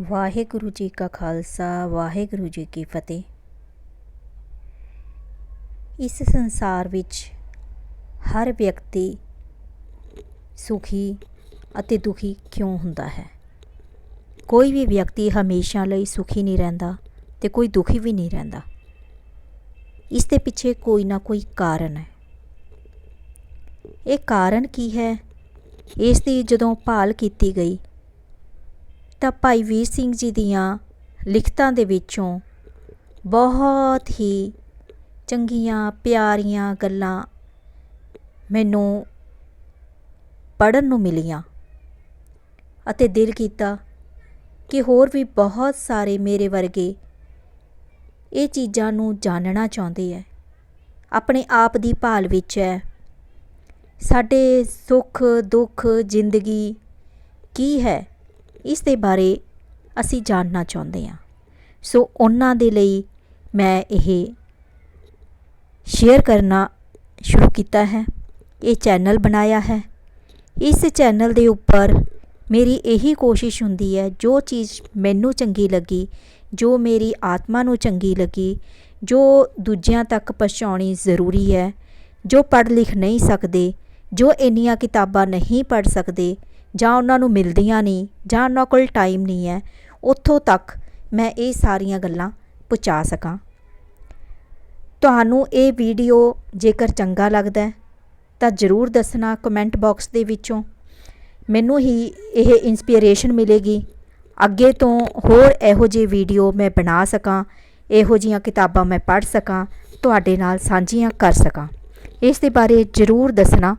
ਵਾਹਿਗੁਰੂ ਜੀ ਕਾ ਖਾਲਸਾ, ਵਾਹਿਗੁਰੂ ਜੀ ਕੀ ਫਤਿਹ। ਇਸ ਸੰਸਾਰ ਵਿੱਚ ਹਰ ਵਿਅਕਤੀ ਸੁਖੀ ਅਤੇ ਦੁਖੀ ਕਿਉਂ ਹੁੰਦਾ ਹੈ? ਕੋਈ ਵੀ ਵਿਅਕਤੀ ਹਮੇਸ਼ਾ ਲਈ ਸੁਖੀ ਨਹੀਂ ਰਹਿੰਦਾ ਤੇ ਕੋਈ ਦੁਖੀ ਵੀ ਨਹੀਂ ਰਹਿੰਦਾ। ਇਸ ਦੇ ਪਿੱਛੇ ਕੋਈ ਨਾ ਕੋਈ ਕਾਰਨ ਹੈ। ਇਹ ਕਾਰਨ ਕੀ ਹੈ? ਇਸ ਦੀ ਜਦੋਂ ਭਾਲ ਕੀਤੀ ਗਈ ਤਾਂ ਭਾਈ ਵੀਰ ਸਿੰਘ ਜੀ ਦੀਆਂ ਲਿਖਤਾਂ ਦੇ ਵਿੱਚੋਂ ਬਹੁਤ ਹੀ ਚੰਗੀਆਂ, ਪਿਆਰੀਆਂ ਗੱਲਾਂ ਮੈਨੂੰ ਪੜਨ ਨੂੰ ਮਿਲੀਆਂ ਅਤੇ ਦਿਲ ਕੀਤਾ ਕਿ ਹੋਰ ਵੀ ਬਹੁਤ ਸਾਰੇ ਮੇਰੇ ਵਰਗੇ ਇਹ ਚੀਜ਼ਾਂ ਨੂੰ ਜਾਣਨਾ ਚਾਹੁੰਦੇ ਹੈ ਆਪਣੇ ਆਪ ਦੀ ਭਾਲ ਵਿੱਚ ਹੈ ਸਾਡੇ ਸੁੱਖ, ਦੁੱਖ, ਜ਼ਿੰਦਗੀ ਕੀ ਹੈ? ਇਸ ਦੇ ਬਾਰੇ ਅਸੀਂ ਜਾਣਨਾ ਚਾਹੁੰਦੇ ਹਾਂ। ਸੋ ਉਹਨਾਂ ਦੇ ਲਈ ਮੈਂ ਇਹ ਸ਼ੇਅਰ ਕਰਨਾ ਸ਼ੁਰੂ ਕੀਤਾ ਹੈ। ਇਹ ਚੈਨਲ ਬਣਾਇਆ ਹੈ। ਇਸ ਚੈਨਲ ਦੇ ਉੱਪਰ ਮੇਰੀ ਇਹੀ ਕੋਸ਼ਿਸ਼ ਹੁੰਦੀ ਹੈ, ਜੋ ਚੀਜ਼ ਮੈਨੂੰ ਚੰਗੀ ਲੱਗੀ, ਜੋ ਮੇਰੀ ਆਤਮਾ ਨੂੰ ਚੰਗੀ ਲੱਗੀ, ਜੋ ਦੂਜਿਆਂ ਤੱਕ ਪਹੁੰਚਾਉਣੀ ਜ਼ਰੂਰੀ ਹੈ, ਜੋ ਪੜ੍ਹ ਲਿਖ ਨਹੀਂ ਸਕਦੇ, ਜੋ ਇੰਨੀਆਂ ਕਿਤਾਬਾਂ ਨਹੀਂ ਪੜ੍ਹ ਸਕਦੇ ਜਾਂ ਉਹਨਾਂ ਨੂੰ ਮਿਲਦੀਆਂ ਨਹੀਂ, ਜਾਂ ਉਹਨਾਂ ਕੋਲ ਟਾਈਮ ਨਹੀਂ ਹੈ, ਉੱਥੋਂ ਤੱਕ ਮੈਂ ਇਹ ਸਾਰੀਆਂ ਗੱਲਾਂ ਪਹੁੰਚਾ ਸਕਾਂ। ਤੁਹਾਨੂੰ ਇਹ ਵੀਡੀਓ ਜੇਕਰ ਚੰਗਾ ਲੱਗਦਾ ਤਾਂ ਜ਼ਰੂਰ ਦੱਸਣਾ ਕਮੈਂਟ ਬਾਕਸ ਦੇ ਵਿੱਚੋਂ। ਮੈਨੂੰ ਹੀ ਇਹ ਇਨਸਪੀਰੇਸ਼ਨ ਮਿਲੇਗੀ। ਅੱਗੇ ਤੋਂ ਹੋਰ ਇਹੋ ਜਿਹੇ ਵੀਡੀਓ ਮੈਂ ਬਣਾ ਸਕਾਂ, ਇਹੋ ਜੀਆਂ ਕਿਤਾਬਾਂ ਮੈਂ ਪੜ੍ਹ ਸਕਾਂ, ਤੁਹਾਡੇ ਨਾਲ ਸਾਂਝੀਆਂ ਕਰ ਸਕਾਂ। ਇਸ ਦੇ ਬਾਰੇ ਜ਼ਰੂਰ ਦੱਸਣਾ।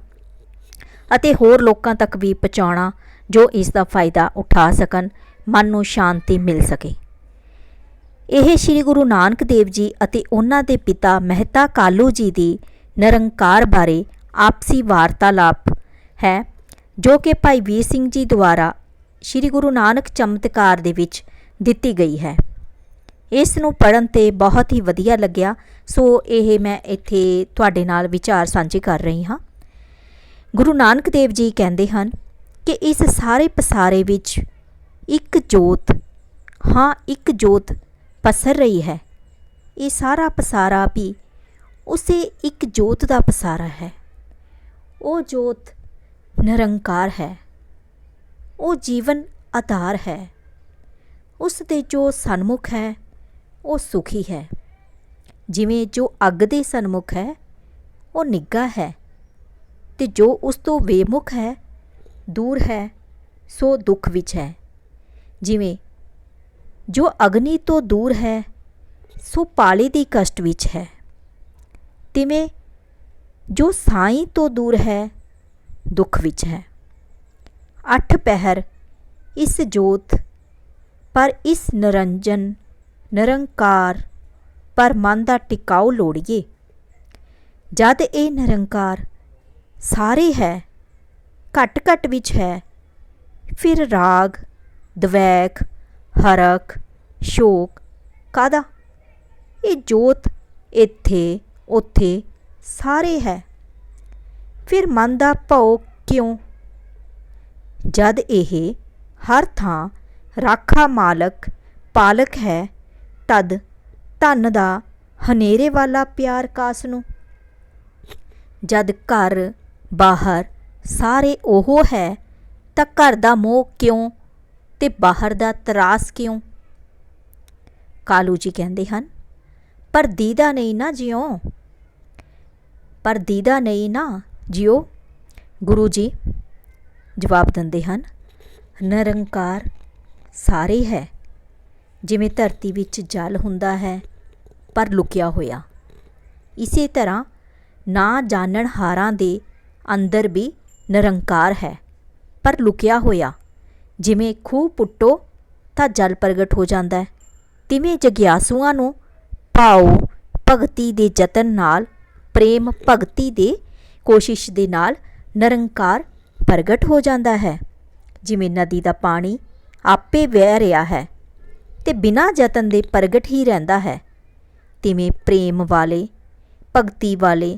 ਅਤੇ ਹੋਰ ਲੋਕਾਂ ਤੱਕ ਵੀ ਪਹੁੰਚਾਉਣਾ ਜੋ ਇਸ ਦਾ ਫਾਇਦਾ ਉਠਾ ਸਕਣ, ਮਨ ਨੂੰ ਸ਼ਾਂਤੀ ਮਿਲ ਸਕੇ। ਇਹ ਸ੍ਰੀ ਗੁਰੂ ਨਾਨਕ ਦੇਵ ਜੀ ਅਤੇ ਉਹਨਾਂ ਦੇ ਪਿਤਾ ਮਹਿਤਾ ਕਾਲੂ ਜੀ ਦੀ ਨਿਰੰਕਾਰ ਬਾਰੇ ਆਪਸੀ ਵਾਰਤਾਲਾਪ ਹੈ, ਜੋ ਕਿ ਭਾਈ ਵੀਰ ਸਿੰਘ ਜੀ ਦੁਆਰਾ ਸ੍ਰੀ ਗੁਰੂ ਨਾਨਕ ਚਮਤਕਾਰ ਦੇ ਵਿੱਚ ਦਿੱਤੀ ਗਈ ਹੈ। ਇਸ ਨੂੰ ਪੜਨ ਤੇ ਬਹੁਤ ਹੀ ਵਧੀਆ ਲੱਗਿਆ, ਸੋ ਇਹ ਮੈਂ ਇੱਥੇ ਤੁਹਾਡੇ ਨਾਲ ਵਿਚਾਰ ਸਾਂਝੇ ਕਰ ਰਹੀ ਹਾਂ। ਗੁਰੂ ਨਾਨਕ ਦੇਵ ਜੀ ਕਹਿੰਦੇ ਹਨ ਕਿ ਇਸ ਸਾਰੇ ਪਸਾਰੇ ਵਿੱਚ ਇੱਕ ਜੋਤ, ਹਾਂ, ਇੱਕ ਜੋਤ ਪਸਰ ਰਹੀ ਹੈ। ਇਹ ਸਾਰਾ ਪਸਾਰਾ ਵੀ ਉਸੇ ਇੱਕ ਜੋਤ ਦਾ ਪਸਾਰਾ ਹੈ। ਉਹ ਜੋਤ ਨਿਰੰਕਾਰ ਹੈ। ਉਹ ਜੀਵਨ ਆਧਾਰ ਹੈ। ਉਸ ਦੇ ਜੋ ਸਨਮੁਖ ਹੈ, ਉਹ ਸੁਖੀ ਹੈ। ਜਿਵੇਂ ਜੋ ਅੱਗ ਦੇ ਸਨਮੁਖ ਹੈ, ਉਹ ਨਿੱਗਾ ਹੈ। ਤੇ ਜੋ ਉਸ ਤੋਂ ਵੇਮੁਖ ਹੈ, ਦੂਰ ਹੈ, ਸੋ ਦੁੱਖ ਵਿੱਚ ਹੈ। ਜਿਵੇਂ, ਜੋ ਅਗਨੀ ਤੋਂ ਦੂਰ ਹੈ, ਸੋ ਪਾਲੇ ਦੀ ਕਸ਼ਟ ਵਿੱਚ ਹੈ। ਤਿਵੇਂ, ਜੋ ਸਾਈਂ ਤੋਂ ਦੂਰ ਹੈ, ਦੁੱਖ ਵਿੱਚ ਹੈ। ਅੱਠ ਪਹਿਰ, ਇਸ ਜੋਤ, ਪਰ ਇਸ ਨਿਰੰਜਨ, ਨਿਰੰਕਾਰ, ਪਰ ਮਨ ਦਾ ਟਿਕਾਉ ਲੋੜੀਏ। ਜਦ ਇਹ ਨਿਰੰਕਾਰ ਸਾਰੇ ਹੈ, ਘੱਟ ਘੱਟ ਵਿੱਚ ਹੈ। ਫਿਰ ਰਾਗ ਦਵੈਕ ਹਰਖ, ਸ਼ੋਕ ਕਾਦਾ ਇਹ ਜੋਤ ਇੱਥੇ, ਉੱਥੇ ਸਾਰੇ ਹੈ। ਫਿਰ ਮਨ ਦਾ ਭਉ ਕਿਉਂ? ਜਦ ਇਹ ਹਰ ਥਾਂ ਰਾਖਾ ਮਾਲਕ, ਪਾਲਕ ਹੈ, ਤਦ ਧਨ ਦਾ ਹਨੇਰੇ ਵਾਲਾ ਪਿਆਰ ਕਾਸ ਨੂੰ। ਜਦ ਘਰ ਬਾਹਰ ਸਾਰੇ ਉਹ ਹੈ, ਤਾਂ ਘਰ ਦਾ ਮੋਹ ਕਿਉਂ ਤੇ ਬਾਹਰ ਦਾ ਤਰਾਸ ਕਿਉਂ? ਕਾਲੂ ਜੀ ਕਹਿੰਦੇ ਹਨ, ਪਰ ਦੀਦਾ ਨਹੀਂ ਨਾ ਜਿਉ। ਪਰ ਦੀਦਾ ਨਹੀਂ ਨਾ ਜਿਉ। ਗੁਰੂ ਜੀ ਜਵਾਬ ਦਿੰਦੇ ਹਨ, ਨਿਰੰਕਾਰ ਸਾਰੇ ਹੈ, ਜਿਵੇਂ ਧਰਤੀ ਵਿੱਚ ਜਲ ਹੁੰਦਾ ਹੈ, ਪਰ ਲੁਕਿਆ ਹੋਇਆ। ਇਸੇ ਤਰ੍ਹਾਂ ਨਾ ਜਾਣਨ ਹਾਰਾਂ ਦੇ ਅੰਦਰ ਵੀ ਨਿਰੰਕਾਰ ਹੈ। ਪਰ ਲੁਕਿਆ ਹੋਇਆ, ਜਿਵੇਂ ਖੂਹ ਪੁੱਟੋ ਤਾਂ ਜਲ ਪ੍ਰਗਟ ਹੋ ਜਾਂਦਾ ਹੈ। ਤਿਵੇਂ ਜਗਿਆਸੂਆਂ ਨੂੰ ਭਾਉ ਭਗਤੀ ਦੇ ਯਤਨ ਨਾਲ, ਪ੍ਰੇਮ ਭਗਤੀ ਦੇ ਕੋਸ਼ਿਸ਼ ਦੇ ਨਾਲ ਨਿਰੰਕਾਰ ਪ੍ਰਗਟ ਹੋ ਜਾਂਦਾ ਹੈ। ਜਿਵੇਂ ਨਦੀ ਦਾ ਪਾਣੀ ਆਪੇ ਵਹਿ ਰਿਹਾ ਹੈ ਤੇ ਬਿਨਾਂ ਯਤਨ ਦੇ ਪ੍ਰਗਟ ਹੀ ਰਹਿੰਦਾ ਹੈ। ਤਿਵੇਂ ਪ੍ਰੇਮ ਵਾਲੇ, ਭਗਤੀ ਵਾਲੇ,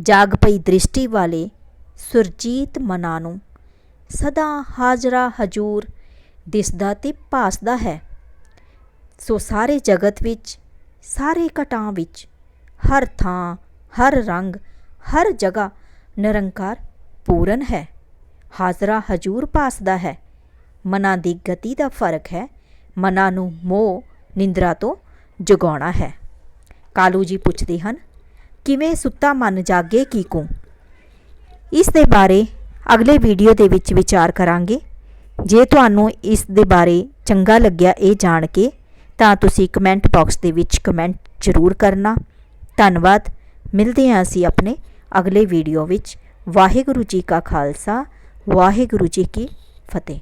ਜਾਗ ਪਈ ਦ੍ਰਿਸ਼ਟੀ ਵਾਲੇ ਸੁਰਜੀਤ ਮਨਾਂ ਨੂੰ, ਸਦਾ ਹਾਜ਼ਰਾ ਹਜੂਰ ਦਿਸਦਾ ਤੇ ਭਾਸਦਾ ਹੈ। ਸੋ ਸਾਰੇ ਜਗਤ ਵਿੱਚ, ਸਾਰੇ ਘਟਾਂ ਵਿੱਚ, ਹਰ ਥਾਂ, ਹਰ ਰੰਗ, ਹਰ ਜਗ੍ਹਾ ਨਿਰੰਕਾਰ ਪੂਰਨ ਹੈ। ਹਾਜ਼ਰਾ ਹਜੂਰ ਭਾਸਦਾ ਹੈ। ਮਨਾਂ ਦੀ ਗਤੀ ਦਾ ਫ਼ਰਕ ਹੈ। ਮਨਾਂ ਨੂੰ ਮੋਹ, ਨਿੰਦਰਾ ਤੋਂ ਜਗਾਉਣਾ ਹੈ। ਕਾਲੂ ਜੀ ਪੁੱਛਦੇ ਹਨ, ਕਿਵੇਂ ਸੁੱਤਾ ਮਨ ਜਾਗੇ ਕੀ ਕੂ? ਇਸ ਦੇ ਬਾਰੇ ਅਗਲੇ ਵੀਡੀਓ ਦੇ ਵਿੱਚ ਵਿਚਾਰ ਕਰਾਂਗੇ। ਜੇ ਤੁਹਾਨੂੰ ਇਸ ਦੇ ਬਾਰੇ ਚੰਗਾ ਲੱਗਿਆ ਇਹ ਜਾਣ ਕੇ, ਤਾਂ ਤੁਸੀਂ ਕਮੈਂਟ ਬਾਕਸ ਦੇ ਵਿੱਚ ਕਮੈਂਟ ਜ਼ਰੂਰ ਕਰਨਾ। ਧੰਨਵਾਦ। ਮਿਲਦੇ ਹਾਂ ਅਸੀਂ ਆਪਣੇ ਅਗਲੇ ਵੀਡੀਓ ਵਿੱਚ। ਵਾਹਿਗੁਰੂ ਜੀ ਕਾ ਖਾਲਸਾ, ਵਾਹਿਗੁਰੂ ਜੀ ਕੀ ਫਤਿਹ।